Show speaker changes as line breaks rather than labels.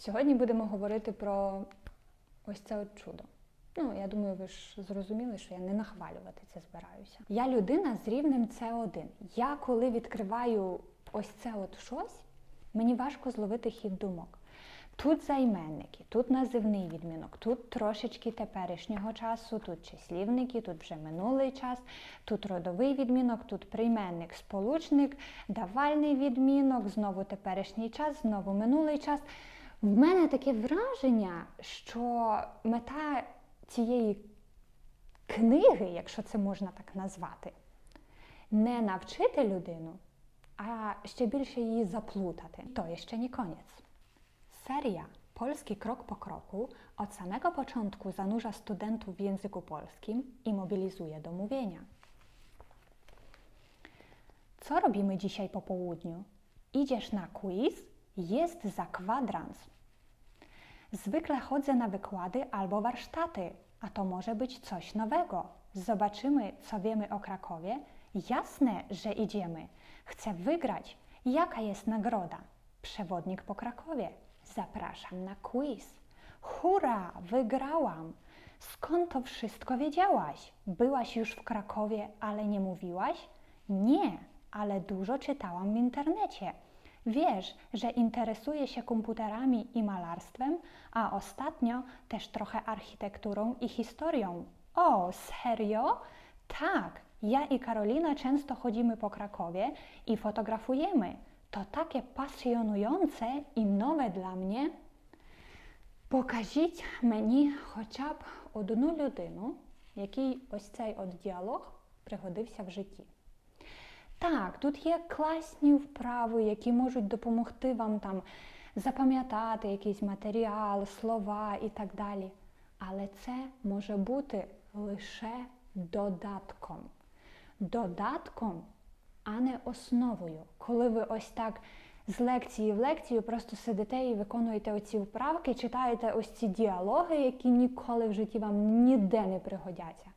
Сьогодні будемо говорити про ось це от чудо. Ну, я думаю, ви ж зрозуміли, що я не нахвалювати це збираюся. Я людина з рівнем С1. Я коли відкриваю ось це от щось, мені важко зловити хід думок. Тут займенники, тут називний відмінок, тут трошечки теперішнього часу, тут числівники, тут вже минулий час, тут родовий відмінок, тут прийменник, сполучник, давальний відмінок, знову теперішній час, знову минулий час. В мене таке враження, що мета цієї книги, якщо це можна так назвати, не навчити людину, a ще більше її заplutати. To jeszcze nie koniec. Seria Polski krok po kroku od samego początku zanurza studentów w języku polskim i mobilizuje do mówienia. Co robimy dzisiaj po południu? Idziesz na quiz? Jest za kwadrans. Zwykle chodzę na wykłady albo warsztaty, a to może być coś nowego. Zobaczymy, co wiemy o Krakowie. Jasne, że idziemy. Chcę wygrać. Jaka jest nagroda? Przewodnik po Krakowie. Zapraszam na quiz. Hurra, wygrałam! Skąd to wszystko wiedziałaś? Byłaś już w Krakowie, ale nie mówiłaś? Nie, ale dużo czytałam w internecie. Wiesz, że interesuję się komputerami i malarstwem, a ostatnio też trochę architekturą i historią. O, serio? Tak, ja i Karolina często chodzimy po Krakowie i fotografujemy. To takie pasjonujące і нове для мене. Покажіть мені хоча б одну людину, якій ось цей от діалог пригодився в житті. Так, тут є класні вправи, які можуть допомогти вам там запам'ятати якийсь матеріал, слова і так далі. Але це може бути лише додатком. Додатком, а не основою. Коли ви ось так з лекції в лекцію просто сидите і виконуєте оці вправки, читаєте ось ці діалоги, які ніколи в житті вам ніде не пригодяться.